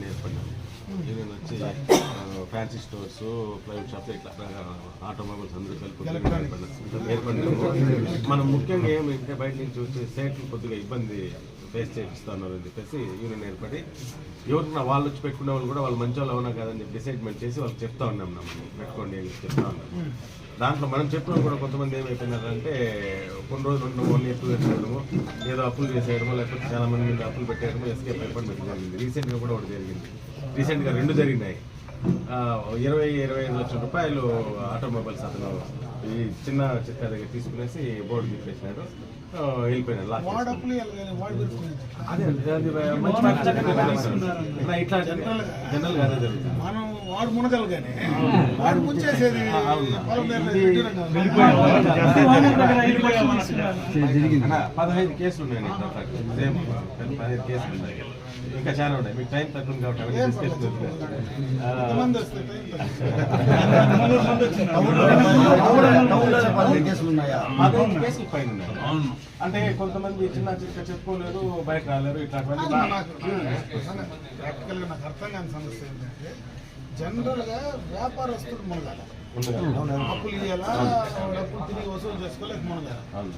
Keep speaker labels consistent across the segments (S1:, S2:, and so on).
S1: Union ఏర్పడినాం union వచ్చి fancy stores private shops ఇట్లా ఆటోమొబైల్స్ అందరూ కలిపి ఏర్పడినాము మనం ముఖ్యంగా ఏమంటే బయట నుంచి వచ్చే సేట్లు కొద్దిగా ఇబ్బంది. ఫేస్ చేపిస్తున్నారు అని చెప్పేసి యూనియన్ ఏర్పడి ఎవరికైనా వాళ్ళు వచ్చి పెట్టుకునే వాళ్ళు కూడా వాళ్ళు మంచి వాళ్ళు అవునా కాదని చెప్పి డిసైడ్మెంట్ చేసి వాళ్ళు చెప్తా ఉన్నాం మనం. పెట్టుకోండి అని చెప్తా ఉన్నాం. దాంట్లో మనం చెప్పిన కూడా కొంతమంది ఏమైపోయినారంటే కొన్ని రోజులు ఉండడం వన్ ఇయర్ టూ ఇయర్స్ ఏదో అప్పులు చేసేయడము లేకపోతే చాలా మంది మీద అప్పులు పెట్టేయడము ఎస్కేప్ అయిపోయి జరిగింది. రీసెంట్గా కూడా ఒకటి జరిగింది. రీసెంట్గా రెండు జరిగినాయి. ఇరవై ఇరవై ఐదు లక్షల రూపాయలు ఆటోమొబైల్స్ అతను ఈ చిన్న చిత్ర దగ్గర తీసుకునేసి బోర్డు తిప్పేసినాడు
S2: పెట్టుకునేది
S1: అదే మంచి ఇట్లా జనరల్ జరుగుతుంది
S2: మనం వాడు మునగలు కానీ వాడు ముంచేసేది
S1: పదహైదు కేసులు ఉన్నాయి పదహైదు కేసులు ఉన్నాయి ఇంకా చాలా ఉన్నాయి. మీకు టైం తక్కువ కాబట్టి అవన్నీ ఉన్నాయి అంటే కొంతమంది చిన్న చిన్న చెప్పుకోలేరు బయట రాలేరు ఇట్లాంటివన్నీ
S2: కాదు,
S1: బాగా-
S2: నాకు ప్రాక్టికల్గా నాకు అర్థం కాని సమస్య ఏంటంటే జనరల్గా వ్యాపారస్తుడు మునగాలి? అప్పులు ఇవ్వాలా డబ్బులు తిరిగి వసూలు చేసుకోలేక మునగాలి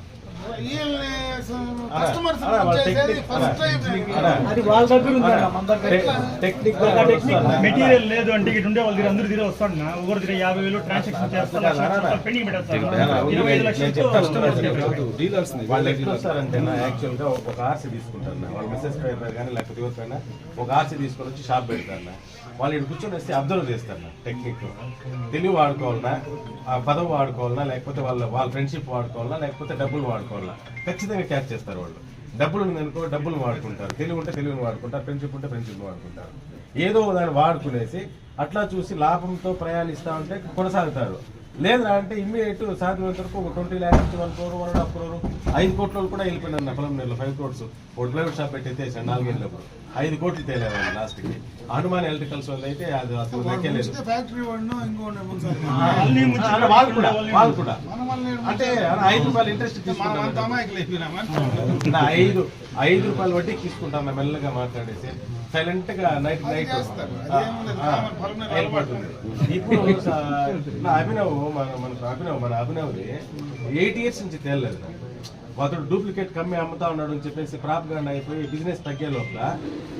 S3: మెటీరియల్ లేదు అంటే ఇటు ఉండే వాళ్ళ దగ్గర అందరూ తిరిగి వస్తాడు నా. ఒకరి దగ్గర యాభై వేలు ట్రాన్సాక్షన్ రూపాయలు పెండింగ్
S1: యాక్చువల్గా ఒక ఆర్సీ తీసుకుంటారు నా. వాళ్ళ మెసేజ్ పేపర్ కానీ లేకపోతే ఎవరికైనా ఒక ఆర్సీ తీసుకొని వచ్చి షాప్ పెడతారు నా. వాళ్ళు ఇక్కడ కూర్చొని వస్తే అబ్జర్వ్ చేస్తారు నా టెక్నిక్ తెలివి వాడుకోవాలన్నా ఆ పదవి వాడుకోవాలన్నా లేకపోతే వాళ్ళ వాళ్ళ ఫ్రెండ్షిప్ వాడుకోవాలన్నా లేకపోతే డబ్బులు వాడుకోవాలన్నా ఖచ్చితంగా క్యాచ్ చేస్తారు వాళ్ళు. డబ్బులు ఉందనుకో డబ్బులు వాడుకుంటారు. తెలివి ఉంటే తెలివిని వాడుకుంటారు. ఫ్రెండ్షిప్ ఉంటే ఫ్రెండ్షిప్ వాడుకుంటారు. ఏదో దాన్ని వాడుకునేసి అట్లా చూసి లాభంతో ప్రయాణిస్తా ఉంటే కొనసాగుతారు. లేదా అంటే ఇమ్మీడియట్ సాధ్యమైనంత వరకు ఒక twenty lakhs one crore one and half crore ఐదు కోట్ల కూడా వెళ్ళిపోయినారు నా పొలం నెలలో ఫైవ్ క్రోర్స్ ఒక ప్రైవేట్ షాప్ పెట్టి ఎత్తేసాడు నాలుగేళ్ళప్పుడు ఐదు కోట్లు తేలేవాళ్ళు లాస్ట్కి హనుమాన్ ఎలక్ట్రికల్స్ వాళ్ళు అయితే అది అసలు లెక్కే లేదు.
S2: ఫ్యాక్టరీ వాడినో ఇంకోటి ముంచాలి
S3: వాళ్ళని ముంచి
S1: అంటే వాళ్ళు కూడా వాళ్ళు కూడా. అంటే ఐదు రూపాయలు ఇంట్రెస్ట్ తీసుకుంటాం ఐదు ఐదు రూపాయలు వడ్డీ తీసుకుంటాం మెల్లగా మాట్లాడేసి. సైలెంట్గా నైట్ నైట్ అయిపోతుంది ఇప్పుడు నా అభినవ్ మన మన అభినవ్ మన అభినవ్ది ఎయిట్ ఇయర్స్ నుంచి తేలలేదు. అతడు డూప్లికేట్ కమ్మి అమ్ముతా ఉన్నాడు అని చెప్పేసి ప్రాప్గా అయిపోయి బిజినెస్ తగ్గే లోపల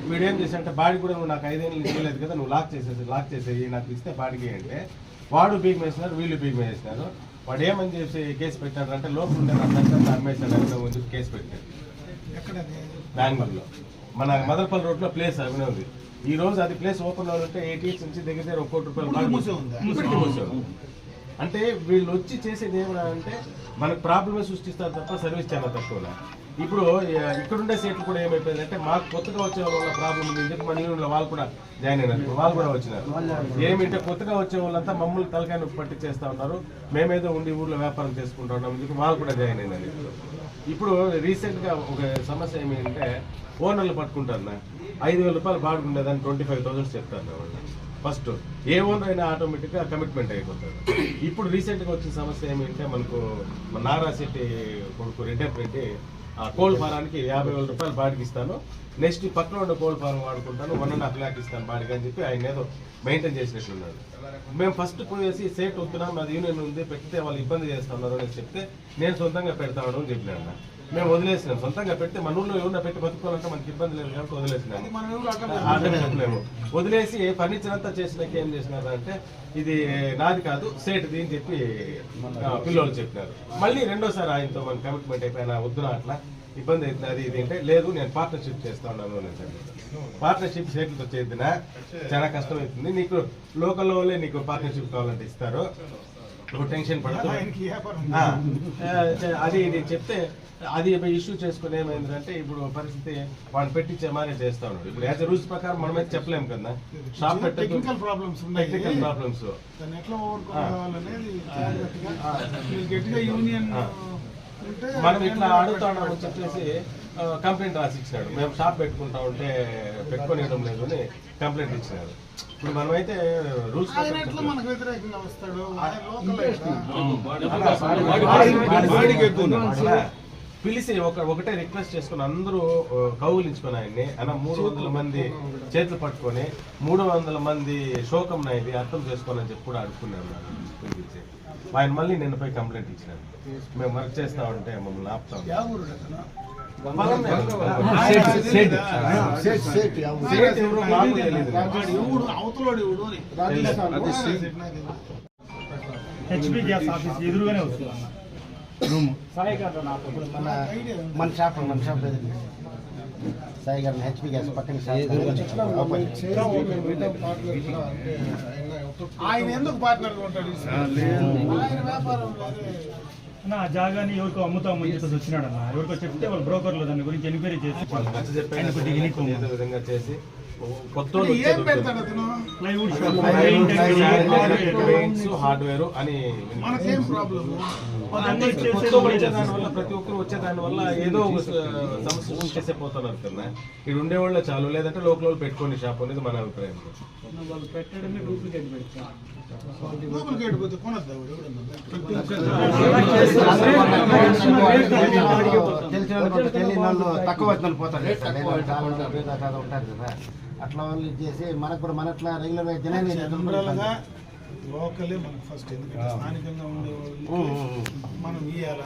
S1: వీడు ఏం చేశాడంటే బాడీ కూడా నువ్వు నాకు ఐదేళ్ళు ఇవ్వలేదు కదా నువ్వు లాక్ చేసేసి లాక్ చేసేయి నాకు ఇస్తే బాడీకి అంటే వాడు బీగ్ వేసినారు వీళ్ళు బీగ్ వేసినారు వాడు ఏమని చేసి కేసు పెట్టాడు అంటే లోపల ఉండే అమ్మేశాడు అభినవ్ అని చెప్పి కేసు పెట్టాడు? బెంగళూరులో. మన మదర్పల్లి రోడ్లో ప్లేస్ అభినవ్ది ఈ రోజు అది ప్లేస్ ఓపెన్ అవ్వాలంటే ఇయర్స్ నుంచి దగ్గర దగ్గర ఒక కోటి రూపాయలు
S2: ఉందా?
S1: ఉంది. అంటే వీళ్ళు వచ్చి చేసేది ఏమన్నా అంటే మనకు ప్రాబ్లమే సృష్టిస్తారు తప్ప సర్వీస్ చాలా తక్కువ ఇప్పుడు ఇక్కడుండే సీట్లు కూడా ఏమైపోయిందంటే మాకు కొత్తగా వచ్చే వాళ్ళ ప్రాబ్లం ఉంది. చెప్పి మన యూనియన్లో వాళ్ళు కూడా జాయిన్ అయినారు? వాళ్ళు కూడా వచ్చినారు. ఏమిటంటే కొత్తగా వచ్చే వాళ్ళంతా మమ్మల్ని తలకాయ పట్టి చేస్తా ఉన్నారు. మేమేదో ఉండి ఊర్లో వ్యాపారం చేసుకుంటా ఉన్నాం. చెప్పి వాళ్ళు కూడా జాయిన్ అయినారు. ఇప్పుడు రీసెంట్గా ఒక సమస్య ఏమిటంటే ఓనర్లు పట్టుకుంటారు ఐదు వేల రూపాయలు బాడుకుండేదాన్ని ట్వంటీ ఫైవ్ థౌసండ్స్ చెప్తారు ఫస్ట్ ఏ ఓనర్ అయినా ఆటోమేటిక్గా కమిట్మెంట్ అయిపోతారు. ఇప్పుడు రీసెంట్గా వచ్చిన సమస్య ఏమిటంటే మనకు మన నారా శెట్టి కొడుకు రెడ్డప్ప రెడ్డి ఆ కోల్డ్ ఫారానికి యాభై వేల రూపాయలు బాడికి ఇస్తాను. నెక్స్ట్ పక్కన ఉన్న కోల్డ్ ఫారం వాడుకుంటాను. వన్ అండ్ హాఫ్ ల్యాక్ ఇస్తాను బాడికి అని చెప్పి ఆయన ఏదో మెయింటైన్ చేసినట్టున్నాడు. మేము ఫస్ట్ పోయేసి సేట్ వస్తున్నాం అది యూనియన్ ఉంది పెడితే వాళ్ళు ఇబ్బంది చేస్తున్నారు అని చెప్తే నేను సొంతంగా పెడతాను అని చెప్పినాను మేము వదిలేసినాం. సొంతంగా పెడితే మన ఊళ్ళో ఎవరైనా పెట్టి బతుకోవాలంటే మనకి ఇబ్బంది లేదు కాబట్టి వదిలేసినాము వదిలేసి ఫర్నిచర్ అంతా చేసినాక ఏం చేసినారు అంటే ఇది నాది కాదు సేటుది అని చెప్పి ఆ, పిల్లోళ్ళు చెప్పినారు. మళ్ళీ రెండోసారి ఆయనతో మన కమిట్మెంట్ అయిపోయినా వద్దున అట్లా ఇబ్బంది అవుతుంది అది ఇది అంటే లేదు నేను పార్ట్నర్షిప్ చేస్తా ఉన్నాను చెప్పాను పార్ట్నర్షిప్ సేట్లతో చేద్దినా చాలా కష్టం అవుతుంది. నీకు లోకల్ వాళ్ళే నీకు పార్ట్నర్షిప్ కావాలంటే ఇస్తారు. నువ్వు టెన్షన్ చ- అది ఇది చెప్తే అది ఇష్యూ చేసుకుని ఏమైందంటే ఇప్పుడు పరిస్థితి వాడు పెట్టించే మానే చేస్తా ఉన్నాడు ఇప్పుడు యాజ్ రూల్స్ ప్రకారం మనమైతే చెప్పలేము కదా షాప్ పెట్టే
S2: టెక్నికల్ ప్రాబ్లమ్స్ ఉన్నాయి
S1: టెక్నికల్ ప్రాబ్లమ్స్ మనం ఇట్లా ఆడుతున్నామని చెప్పేసి కంప్లైంట్ రాసి ఇచ్చినాడు మేము షాప్ పెట్టుకుంటా ఉంటే పెట్టుకోనియడం లేదు అని కంప్లైంట్ ఇచ్చినాడు ఇప్పుడు మనమైతే రూల్స్
S2: మనకు వ్యతిరేకంగా వస్తాడు
S1: పిలిచి ఒక ఒకటే రిక్వెస్ట్ చేసుకుని అందరూ కౌగిలించుకొని ఆయన్ని. అన్న మూడు వందల మంది చేతులు పట్టుకొని మూడు వందల మంది శోకం ఇది అర్థం చేసుకోని అని చెప్పి కూడా అడుక్కున్నాను నన్ను పిలిపించి. ఆయన మళ్ళీ నిన్న పోయి కంప్లైంట్ ఇచ్చినారు మేము వర్క్ చేస్తా ఉంటే మమ్మల్ని ఆపుతా
S3: హెచ్పి గ్యాస్ ఆఫీస్ ఎదురుగానే వస్తుంది రూమ్.
S4: మన మన షాప్ మన షాప్. సాయి గారు హెచ్పి గ్యాస్ పక్కన
S2: ఆయన ఎందుకు పార్ట్నర్ ఉంటాడు? ఆయన వ్యాపారం వేరే.
S3: అన్న ఆ జాగాని ఎవరికో అమ్ముతామని చెప్పేసి వచ్చినాడు అన్న ఎవరికో చెప్తే వాళ్ళు బ్రోకర్లు దాని గురించి ఎంక్వైరీ చేసి ఇనికో.
S1: ఏదో విధంగా చేసి హార్డ్వేర్ అని ప్రతి ఒక్కరు వచ్చే దాని వల్ల ఏదో ఒక సమస్య చూసేసే పోతున్నారు కదా ఇక్కడ ఉండేవాళ్ళే చాలు లేదంటే లోకల్ వాళ్ళు పెట్టుకోండి షాప్ అనేది మన అభిప్రాయం.
S2: డూప్లికేట్ పోతే కొనద్దు ఎవడు
S4: తెలిసిన వాళ్ళు తెలియని వాళ్ళు తక్కువ వచ్చిన వాళ్ళు పోతారు. ఉంటారు కదా. అట్లా వాళ్ళు చేసి మనకు కూడా మన అట్లా రెగ్యులర్గా జనాన్ని
S2: జనరల్గా లోకలే మనకు ఫస్ట్ ఎందుకంటే స్థానికంగా ఉండే వాళ్ళు మనం ఇయ్యాల.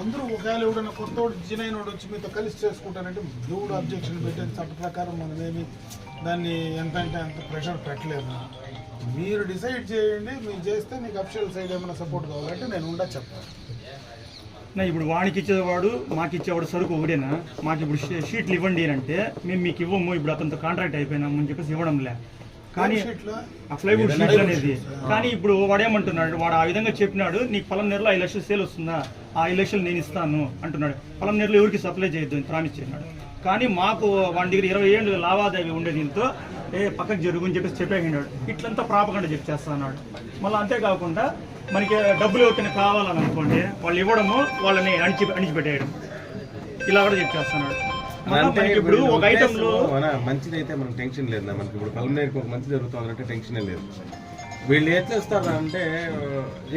S2: అందరూ ఒకవేళ ఎవడన్నా కొత్తోడు జినైన వాడు వచ్చి మీతో కలిసి చేసుకుంటారంటే దేవుడు అబ్జెక్షన్ పెట్టే చట్ట ప్రకారం మనమేమి దాన్ని ఎంత అంటే అంత ప్రెషర్ పెట్టలేదు మీరు డిసైడ్ చేయండి మీరు చేస్తే నీకు అఫిషియల్ సైడ్ ఏమైనా సపోర్ట్ కావాలంటే నేను ఉండా చెప్తాను.
S3: నా ఇప్పుడు వానికి ఇచ్చేవాడు మాకు ఇచ్చేవాడు సరుకు ఒకటేనా? మాకు ఇప్పుడు షీ- షీట్లు ఇవ్వండి అని అంటే మేము మీకు ఇవ్వము ఇప్పుడు అతనితో కాంట్రాక్ట్ అయిపోయినాము అని చెప్పేసి ఇవ్వడంలే. కానీ
S2: షీట్లో
S3: ఆ ప్లైవుడ్ షీట్లు అనేది. కానీ ఇప్పుడు వాడు ఏమంటున్నాడు వాడు ఆ విధంగా చెప్పినాడు నీకు పలం నెలలో ఐదు లక్షలు సేల్ వస్తుందా? ఆ ఐదు లక్షలు నేను ఇస్తాను అంటున్నాడు. పలం నెలలో ఎవరికి సప్లై చేయొద్దు అని ప్రామిస్ చేసినాడు. కానీ మాకు వాడి దగ్గర ఇరవై ఏళ్ళు లావాదేవీ ఉండే దీంతో ఏ పక్కకు జరుగు అని చెప్పేసి చెప్పేసినాడు. ఇట్లంతా ప్రాపకుండా చెప్పి చేస్తాన్నాడు మళ్ళీ అంతేకాకుండా మనకి డబ్బులు ఎవరికైనా కావాలని అనుకోండి వాళ్ళు ఇవ్వడము వాళ్ళని అణిచి అణిచిపెట్టేయడం. ఇలా కూడా చెప్పేస్తున్నాడు
S1: అంటే
S3: ఇప్పుడు ఒక
S1: ఉద్దేశం
S3: ఐటెంలో
S1: మన మంచిది అయితే మనకు టెన్షన్ లేదు మనకి ఇప్పుడు పల్మనేరికి ఒక మంచి జరుగుతుంది అంటే టెన్షనే లేదు. వీళ్ళు ఎట్లా వస్తారు అంటే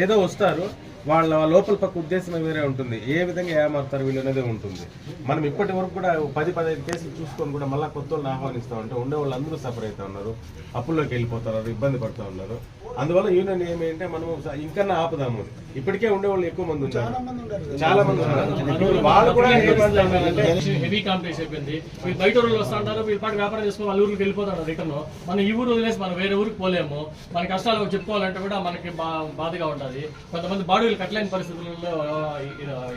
S1: ఏదో వస్తారు వాళ్ళ లోపల పక్క ఉద్దేశం వేరే ఉంటుంది. ఏ విధంగా ఏమారుతారు వీళ్ళు అనేది ఉంటుంది. మనం ఇప్పటి వరకు కూడా పది పదహైదు కేసులు చూసుకొని కూడా మళ్ళీ కొత్త వాళ్ళని ఆహ్వానిస్తూ ఉంటే ఉండే వాళ్ళు అందరూ సఫర్ అవుతా ఉన్నారు అప్పుల్లోకి వెళ్ళిపోతున్నారు ఇబ్బంది పడుతూ ఉన్నారు. అందువల్ల యూనియన్ ఏమంటే మనం ఇంకా ఆపుదాము ఇప్పటికే ఉండేవాళ్ళు ఎక్కువ మంది ఉన్నారు. చాలా మంది ఉన్నారు. వాళ్ళు కూడా
S5: హెవీ కాంపిటీషన్ అయిపోయింది. బయట ఊళ్ళు వస్తూ ఉంటారు వీళ్ళ పాటు వ్యాపారం చేసుకుని వాళ్ళ ఊరికి వెళ్ళిపోతారు రిటర్న్. మనం ఈ ఊరు వదిలేసి మనం వేరే ఊరికి పోలేము. మన కష్టాలు చెప్పుకోవాలంటే కూడా మనకి బా బాధగా ఉంటుంది. కొంతమంది బాడీలు కట్టలేని పరిస్థితుల్లో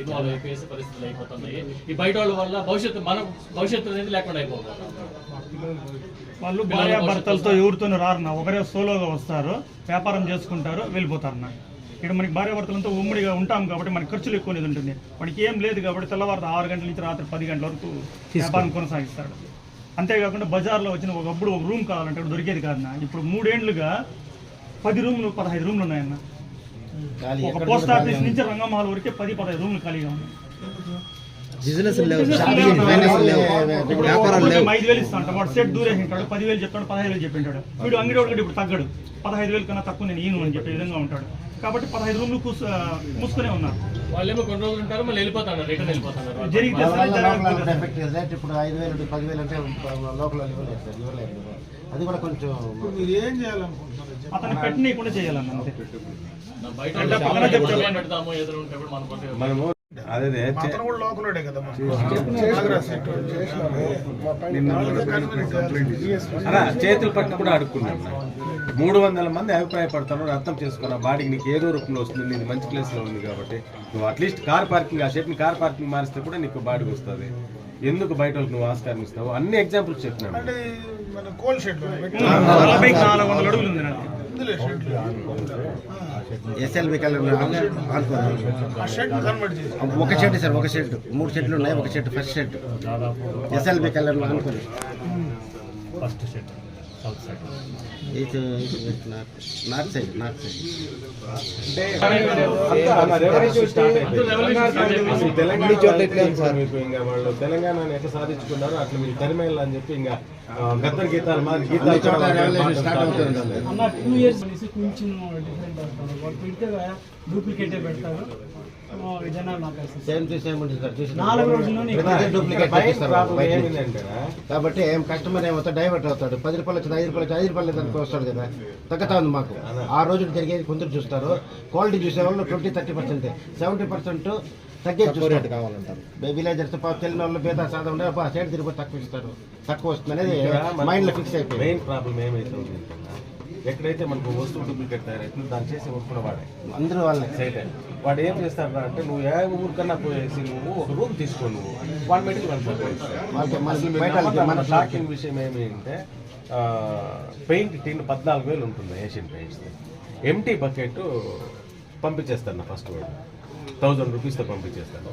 S5: ఇన్వాల్వ్ అయిపోయేసి పరిస్థితులు అయిపోతున్నాయి. ఈ బయట వాళ్ళ వల్ల భవిష్యత్తు మన భవిష్యత్తు అనేది లేకుండా అయిపోతుంది
S3: వాళ్ళు భార్య భర్తలతో ఎవరితోనూ రారన్న ఒకరే సోలోగా వస్తారు వ్యాపారం చేసుకుంటారు వెళ్ళిపోతారు అన్న ఇక్కడ మనకి భార్య భర్తలతో ఉమ్మడిగా ఉంటాం కాబట్టి మనకి ఖర్చులు ఎక్కువ అనేది ఉంటుంది. మనకి ఏం లేదు కాబట్టి తెల్లవారు ఆరు గంటల నుంచి రాత్రి పది గంటల వరకు వ్యాపారం కొనసాగిస్తాడు అంతేకాకుండా బజార్లో వచ్చిన ఒకప్పుడు ఒక రూమ్ కావాలంటే దొరికేది కాదన్న ఇప్పుడు మూడేండ్లుగా పది రూమ్లు పదహైదు రూమ్లు ఉన్నాయన్న. ఒక పోస్ట్ ఆఫీస్ నుంచి రంగమాల వరకే పది పదహైదు రూమ్లు ఖాళీగా ఉన్నాయి.
S4: బిజినెస్ లేవు వ్యాపారాలు లేవు
S3: ఐదు వేలు ఇస్తా అంట వాడు సెట్ దూరేసి ఉంటాడు పదివేలు చెప్తాడు పదహైదు వేలు చెప్పింటాడు వీడు అంగడి వాడు ఇప్పుడు తగ్గడు పదహైదు వేలు కన్నా తక్కువ నేను ఈను అని చెప్పే విధంగా ఉంటాడు కాబట్టి పదహైదు రూమ్లు మూసుకునే ఉన్నారు
S5: వాళ్ళేమో కొన్ని రోజులు ఉంటారు మళ్ళీ వెళ్ళిపోతారు రిటర్న్
S3: జరిగితే
S4: ఇప్పుడు ఐదు వేలు పదివేలు అంటే అది కూడా కొంచెం
S2: మీరు ఏం చేయాలనుకుంటున్నారు.
S3: అతను పెట్టనీయకుండా చేయాలన్న
S1: మనము చేతులు పట్టు కూడా అడుక్కున్నాను మూడు వందల మంది అభిప్రాయపడతారు అర్థం చేసుకున్నా బాడీకి నీకు ఏదో రూపంలో వస్తుంది నీది మంచి ప్లేస్లో ఉంది కాబట్టి నువ్వు అట్లీస్ట్ కార్ పార్కింగ్ ఆ షెడ్ని కార్ పార్కింగ్ మారిస్తే కూడా నీకు బాడీకి వస్తుంది. ఎందుకు బయట వాళ్ళకి నువ్వు ఆస్కారం ఇస్తావు అన్ని ఎగ్జాంపుల్స్ చెప్పినాను
S4: ఎస్ఎల్బి కలర్ ఒక షెడ్ సార్ ఒక షెడ్ మూడు షెడ్లు ఉన్నాయి ఒక shed first shed SLB colour అనుకోండి
S5: ఫస్ట్ షెడ్
S4: ఇది north side north side
S1: Telangana మీకు ఇంకా వాళ్ళు తెలంగాణని ఎట్లా సాధించుకున్నారో అట్లా మీరు తరిమేయాలి అని చెప్పి ఇంకా గద్దర్ గీతాలు మాది గీతాలు
S4: చోట్ల
S1: కూడా
S4: revolution
S1: పాటలు
S4: start
S1: start
S4: అవుతుంది.
S1: చేశారు.
S6: అన్న టూ ఇయర్స్ అనేసి కొంచెం డిఫరెంట్ అవుతారు వాళ్ళు పెడితే డూప్లికేటే పెడతారు
S4: సేమ్ టు సేమ్ ఉంటుంది సార్ డూప్లికేట్ కాబట్టి ఏం కస్టమర్ ఏమవుతాడు డైవర్ట్ అవుతాడు. పది రూపాయలు వచ్చింది ఐదు రూపాయలు ఐదు రూపాయలు దానికి వస్తాడు కదా. తగ్గుతా ఉంది మాకు. ఆ రోజు జరిగేది కొందరు చూస్తారు. క్వాలిటీ చూసే వాళ్ళు twenty thirty percent seventy percent తగ్గే రేట్ కావాలంటారు. విలేజర్స్ తెలియని వాళ్ళు బేదా సాధ ఉండే సైడ్ తిరిగి తక్కువ ఇస్తారు. తక్కువ వస్తుంది అనేది మైండ్లో ఫిక్స్ అయిపోయింది.
S1: మెయిన్ ప్రాబ్లం ఎక్కడైతే మనకు వస్తువు డూప్లికేట్ తయారైతుందో దాన్ని చేసి ఊరుకున్న వాడే.
S4: అందరూ వాళ్ళే
S1: సైడ్ వాడు ఏం చేస్తాడు అంటే నువ్వు ఏ ఊరికన్నా పోయేసి నువ్వు ఒక రూమ్ తీసుకో నువ్వు.
S4: మన
S1: మన షాకింగ్ విషయం ఏమి అంటే పెయింట్ టీన్ పద్నాలుగు వేలు ఉంటుంది ఏషియన్ పెయింట్స్ ఎంటీ బకెట్ పంపించేస్తాను ఫస్ట్ వాడు థౌజండ్ రూపీస్తో పంపించేస్తాను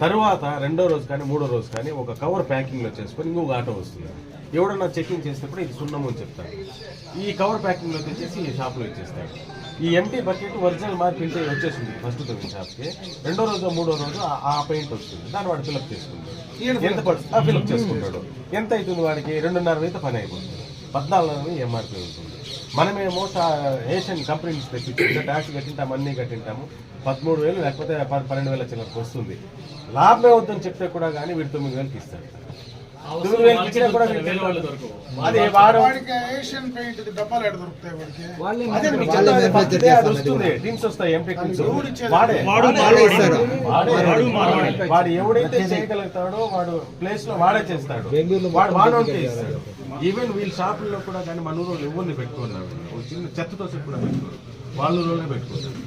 S1: తర్వాత రెండో రోజు కానీ మూడో రోజు కానీ ఒక కవర్ ప్యాకింగ్లో చేసుకొని ఇంకొక ఆటో వస్తుంది. ఎవడన్నా చెకింగ్ చేస్తే కూడా ఇది సున్నము అని చెప్తాడు. ఈ కవర్ ప్యాకింగ్లో తెచ్చేసి ఈ షాప్లో ఇచ్చేస్తాడు. ఈ ఎంటీ బకెట్ ఒరిజినల్ మార్క్ ఇంటే వచ్చేసింది. ఫస్ట్ తొమ్మిది షాప్కి రెండో రోజు మూడో రోజు ఆ- పెయింట్ వస్తుంది. దాన్ని వాడు ఫిలప్ చేసుకుంటాడు. ఎంత పడుతుంది ఫిలప్ చేసుకుంటాడు. ఎంత అవుతుంది వాడికి? రెండున్నర అయితే పని అయిపోతుంది. పద్నాలుగు ఎంఆర్పీ ఉంటుంది. మనమేమో ఏషియన్ కంపెనీ నుంచి తెప్పించి. ట్యాక్స్ కట్టింటాం అన్నీ కట్టింటాము. పదమూడు వేలు లేకపోతే పన్నెండు వేల చిల్లరకు వస్తుంది. లాభమే వద్దని చెప్తే కూడా కానీ వీడు తొమ్మిది వేలకి ఇస్తాడు.
S5: వేరే వాళ్ళు
S1: అదే
S2: ఏషియన్ పెయింట్ డబ్బాలు దొరుకుతాయి వాడికి?
S1: అదే వస్తుంది. వస్తాయి వాడే.
S3: వాడు. వాడు.
S1: వాడు ఎవడైతే చేయగలుగుతాడో వాడు ప్లేస్లో వాడే చేస్తాడు. వాడు వాడోకే ఇస్తాడు ఈవెన్ వీళ్ళ షాపుల్లో కూడా కానీ మన ఊరు ఎవరిని పెట్టుకున్నారు ఒక చిన్న చెత్తతో కూడా పెట్టుకోరు. వాళ్ళ ఊళ్ళోనే పెట్టుకుంటారు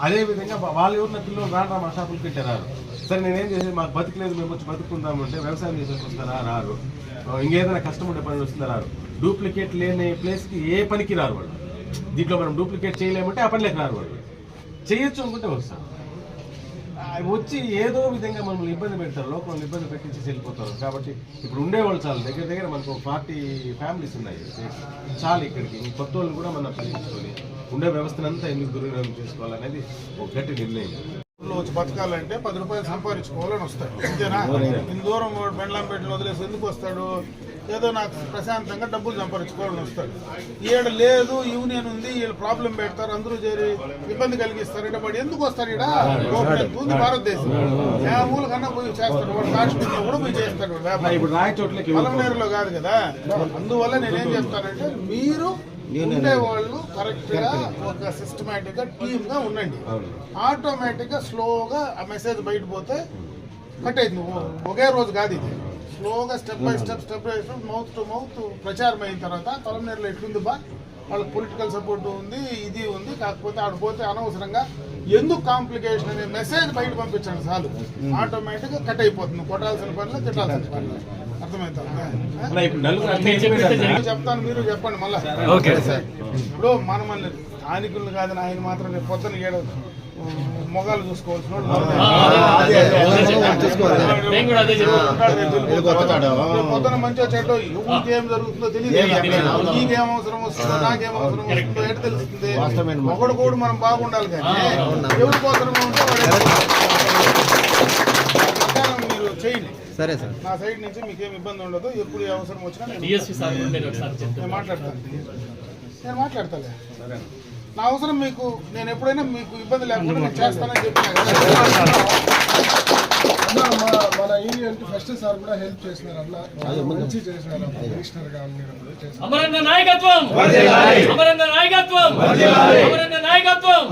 S1: అదే విధంగా వా- వాళ్ళ పిల్లలు రాను మా షాపులు పెట్టారు సరే నేనేం చేసేది? మాకు బతికలేదు మేము వచ్చి బతుకుందాము అంటే వ్యవసాయం చేసేసి వస్తారా? రారు. ఇంకేదైనా కష్టం ఉండే పనులు వస్తుందా? రారు. డూప్లికేట్ లేని ప్లేస్కి ఏ పనికి రారు వాళ్ళు. దీంట్లో మనం డూప్లికేట్ చేయలేమంటే ఆ పనిలోకి రారు వాళ్ళు. చేయొచ్చు అనుకుంటే వస్తారు వచ్చి ఏదో విధంగా మనల్ని ఇబ్బంది పెడతారు లోకల్ ఇబ్బంది పెట్టించి వెళ్ళిపోతారు. కాబట్టి ఇప్పుడు ఉండేవాళ్ళు చాలా. దగ్గర దగ్గర మనకు ఫార్టీ ఫ్యామిలీస్ ఉన్నాయి. చాలు ఇక్కడికి. కొత్త వాళ్ళు కూడా మనం పిలిపించుకొని ఉండే వ్యవస్థనంతా ఎందుకు దుర్వినియోగం చేసుకోవాలనేది ఒక గట్టి నిర్ణయం.
S2: వచ్చి బతకాలంటే పది రూపాయలు సంపాదించుకోవాలని వస్తాడు. అంతేనా ఇంత దూరం బెండ్లంపేటలో వదిలేసి ఎందుకు వస్తాడు? ఏదో నాకు ప్రశాంతంగా డబ్బులు సంపాదించుకోవాలని వస్తాడు. ఈడ లేదు యూనియన్ ఉంది వీళ్ళు ప్రాబ్లం పెడతారు అందరూ చేరి ఇబ్బంది కలిగిస్తారు వాడు ఎందుకు వస్తాడు ఇక్కడ ఉంది భారతదేశం. ఊళ్ళ కన్నా పోయి చేస్తాడు వాడు కాశ్మీర్లో కూడా పోయి చేస్తాడు వ్యాపారం. పొలంనేరులో కాదు కదా. అందువల్ల నేనేం చెప్తానంటే మీరు ఉండే వాళ్ళు కరెక్ట్గా ఒక సిస్టమేటిక్గా టీమ్గా ఉండండి.
S1: అవును.
S2: ఆటోమేటిక్గా స్లోగా ఆ మెసేజ్ బయట పోతే కట్ అయింది. ఒకే రోజు కాదు ఇది. స్లోగా step by step step by step mouth to mouth ప్రచారం అయిన తర్వాత పొలంనేరులో ఎట్లుంది బా? వాళ్ళకి పొలిటికల్ సపోర్ట్ ఉంది ఇది ఉంది కాకపోతే ఆడ పోతే అనవసరంగా ఎందుకు కాంప్లికేషన్ అనే మెసేజ్ బయట పంపించండి చాలు. ఆటోమేటిక్గా కట్ అయిపోతుంది. కొట్టాల్సిన పనిలో తిట్టాల్సిన పనిలో. అర్థమవుతుందా చెప్తాను మీరు చెప్పండి మళ్ళా.
S3: ఓకే.
S2: ఇప్పుడు మన మళ్ళీ స్థానికులు కాదని ఆయన మాత్రం రేపు పొద్దున ఏడ మొగాలు చూసుకోవాల్సిన పొద్దున మంచిగా చెడ్డ ఏం జరుగుతుందో తెలియదు. నీకేం అవసరం వస్తుందో నాకేం అవసరం వస్తుందో ఎటు తెలుస్తుంది. ఒకడు కూడా మనం బాగుండాలి కానీ ఉంటే వాడు ప్రకారం మీరు చేయండి.
S4: సరే సార్.
S2: నా సైడ్ నుంచి మీకేం ఇబ్బంది ఉండదు. ఎప్పుడు ఏ అవసరం వచ్చినా నేను
S5: డిఎస్పీ సార్ కూడా నేను ఒకసారి చెప్తాను.
S2: నేను మాట్లాడతాను. నేను మాట్లాడతాలే. నా అవసరం మీకు నేను ఎప్పుడైనా మీకు ఇబ్బంది లేకుండా నేను చేస్తానని చెప్పినా
S7: మన మన యూనియన్కి ఫస్ట్ సార్ కూడా హెల్ప్ చేసినారు అన్న. మంచి చేసినారు
S5: కమిషనర్గా నాయకత్వం! అమరన్న నాయకత్వం! అమరన్న నాయకత్వం!